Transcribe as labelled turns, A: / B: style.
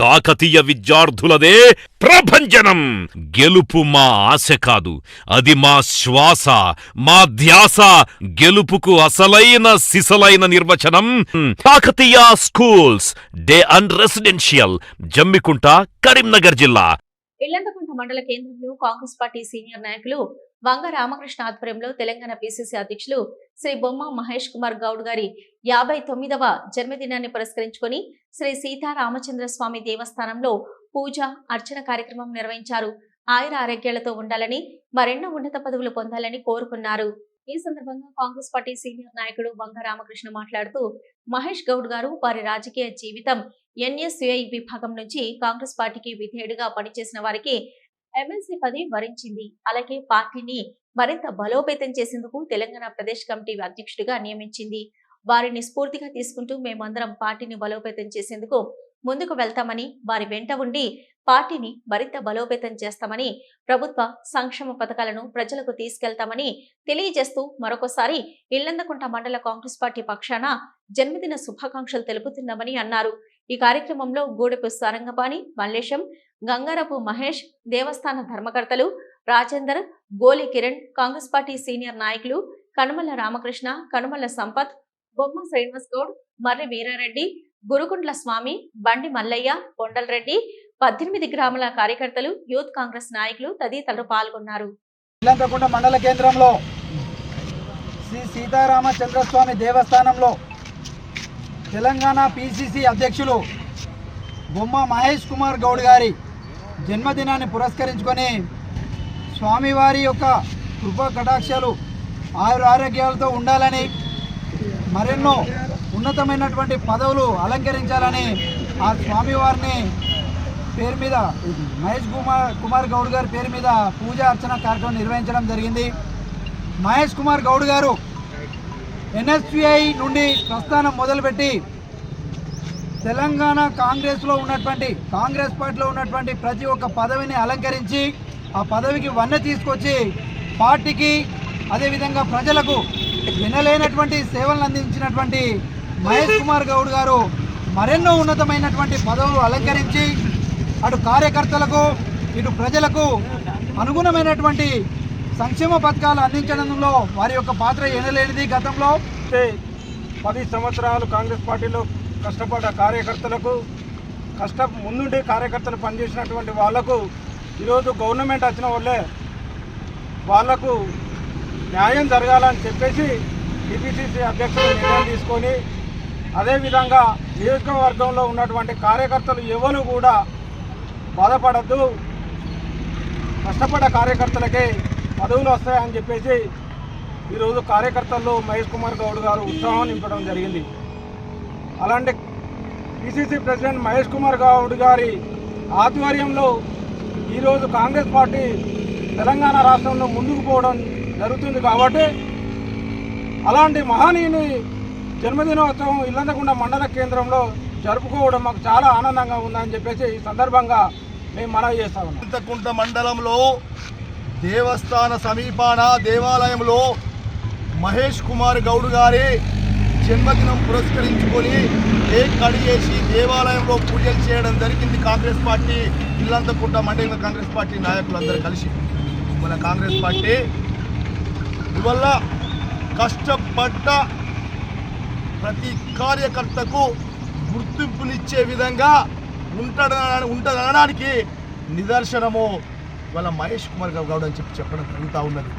A: కాకతీయ విద్యార్థులదే ప్రభంజనం. గెలుపు మా ఆశ కాదు అది మా శ్వాస మా ధ్యాస. గెలుపుకు అసలైన సిసలైన నిర్వచనం Kakatiya schools day and residential Jammikunta Karimnagar జిల్లా.
B: ఇల్లంతకుంట మండల కేంద్రంలో కాంగ్రెస్ పార్టీ సీనియర్ నాయకులు వంగ రామకృష్ణ ఆధ్వర్యంలో తెలంగాణ పిసిసి అధ్యక్షులు శ్రీ బొమ్మ మహేష్ కుమార్ గౌడ్ గారి యాభై తొమ్మిదవ జన్మదినాన్ని పురస్కరించుకొని శ్రీ సీతారామచంద్ర స్వామి దేవస్థానంలో పూజ అర్చన కార్యక్రమం నిర్వహించారు. ఆయుర ఆరోగ్యాలతో ఉండాలని మరెన్నో ఉన్నత పదవులు పొందాలని కోరుకున్నారు. ఈ సందర్భంగా కాంగ్రెస్ పార్టీ సీనియర్ నాయకుడు వంగ రామకృష్ణ మాట్లాడుతూ మహేష్ గౌడ్ గారు వారి రాజకీయ జీవితం ఎన్ఎస్యుఐ విభాగం నుంచి కాంగ్రెస్ పార్టీకి విధేయుడిగా పనిచేసిన వారికి ఎమ్మెల్సీ పది వరించింది. అలాగే పార్టీని మరింత బలోపేతం చేసేందుకు తెలంగాణ ప్రదేశ్ కమిటీ అధ్యక్షుడిగా నియమించింది. వారిని స్ఫూర్తిగా తీసుకుంటూ మేమందరం పార్టీని బలోపేతం చేసేందుకు ముందుకు వెళ్తామని వారి వెంట ఉండి పార్టీని మరింత బలోపేతం చేస్తామని ప్రభుత్వ సంక్షేమ పథకాలను ప్రజలకు తీసుకెళ్తామని తెలియజేస్తూ మరొకసారి ఇల్లందకుంట మండల కాంగ్రెస్ పార్టీ పక్షాన జన్మదిన శుభాకాంక్షలు తెలుపుతున్నామని అన్నారు. ఈ కార్యక్రమంలో గూడెపు సారంగపాణి మల్లేశం గంగారపు మహేష్ దేవస్థాన ధర్మకర్తలు రాజేందర్ గోలి కిరణ్ కాంగ్రెస్ పార్టీ సీనియర్ నాయకులు కనుమల రామకృష్ణ కనుమల సంపత్ బొమ్మ శ్రీనివాస్ గౌడ్ మర్రి వీరారెడ్డి గురుకుంట్ల స్వామి బండి మల్లయ్య కొండలరెడ్డి పద్దెనిమిది గ్రాముల కార్యకర్తలు యూత్ కాంగ్రెస్ నాయకులు తదితరులు పాల్గొన్నారు.
C: మండల కేంద్రంలో శ్రీ సీతారామచంద్రస్వామి దేవస్థానంలో తెలంగాణ పిసిసి అధ్యక్షులు బొమ్మ మహేష్ కుమార్ గౌడ్ గారి జన్మదినాన్ని పురస్కరించుకొని స్వామివారి యొక్క కృపా కటాక్షాలు ఆయుర ఆరోగ్యాలతో ఉండాలని మరెన్నో ఉన్నతమైనటువంటి పదవులు అలంకరించాలని ఆ స్వామివారిని పేరు మీద మహేష్ కుమార్ కుమార్ గౌడ్ గారి పేరు మీద పూజ అర్చన కార్యక్రమం నిర్వహించడం జరిగింది. మహేష్ కుమార్ గౌడ్ గారు ఎన్ఎస్పిఐ నుండి ప్రస్థానం మొదలుపెట్టి తెలంగాణ కాంగ్రెస్లో ఉన్నటువంటి కాంగ్రెస్ పార్టీలో ఉన్నటువంటి ప్రతి ఒక్క పదవిని అలంకరించి ఆ పదవికి వన్నె తీసుకొచ్చి పార్టీకి అదేవిధంగా ప్రజలకు వినలేనటువంటి సేవలను అందించినటువంటి మహేష్ కుమార్ గౌడ్ గారు మరెన్నో ఉన్నతమైనటువంటి పదవులు అలంకరించి అటు కార్యకర్తలకు ఇటు ప్రజలకు అనుగుణమైనటువంటి సంక్షేమ పథకాలు అందించడంలో వారి యొక్క పాత్ర ఎనలేనిది గతంలో. పది సంవత్సరాలు కాంగ్రెస్ పార్టీలో కష్టపడ్డ కార్యకర్తలకు కష్ట ముందుండి కార్యకర్తలు పనిచేసినటువంటి వాళ్ళకు ఈరోజు గవర్నమెంట్ వచ్చిన వాళ్ళే వాళ్ళకు న్యాయం జరగాలని చెప్పేసి టీపీసీసీ అధ్యక్షులు నిర్ణయం తీసుకొని అదేవిధంగా నియోజకవర్గంలో ఉన్నటువంటి కార్యకర్తలు ఎవరు కూడా బాధపడద్దు కష్టపడ్డ కార్యకర్తలకే పదవులు వస్తాయని చెప్పేసి ఈరోజు కార్యకర్తల్లో మహేష్ కుమార్ గౌడ్ గారు ఉత్సాహం నింపడం జరిగింది. అలాంటి పిసిసి ప్రెసిడెంట్ మహేష్ కుమార్ గౌడ్ గారి ఆధ్వర్యంలో ఈరోజు కాంగ్రెస్ పార్టీ తెలంగాణ రాష్ట్రంలో ముందుకు పోవడం జరుగుతుంది కాబట్టి అలాంటి మహనీయుని జన్మదినోత్సవం ఇల్లందకుండా మండల కేంద్రంలో జరుపుకోవడం మాకు చాలా ఆనందంగా ఉందని చెప్పేసి ఈ సందర్భంగా మేము మనవి చేస్తా ఉన్నాం.
D: చింతకుంట మండలంలో దేవస్థాన సమీపాన దేవాలయంలో మహేష్ కుమార్ గౌడ్ గారి జన్మదినం పురస్కరించుకొని కేక్ కడిగేసి దేవాలయంలో పూజలు చేయడం జరిగింది కాంగ్రెస్ పార్టీ. ఇల్లంతకుంట మండల కాంగ్రెస్ పార్టీ నాయకులందరూ కలిసి. మన కాంగ్రెస్ పార్టీ ఇవల్ల కష్టపడ్డ ప్రతి కార్యకర్తకు గుర్తింపునిచ్చే విధంగా ఉంటాడన ఉంటుందనడానికి నిదర్శనము. ఇవాళ మహేష్ కుమార్ గౌడ్ అని చెప్పి చెప్పడం జరుగుతూ ఉన్నది.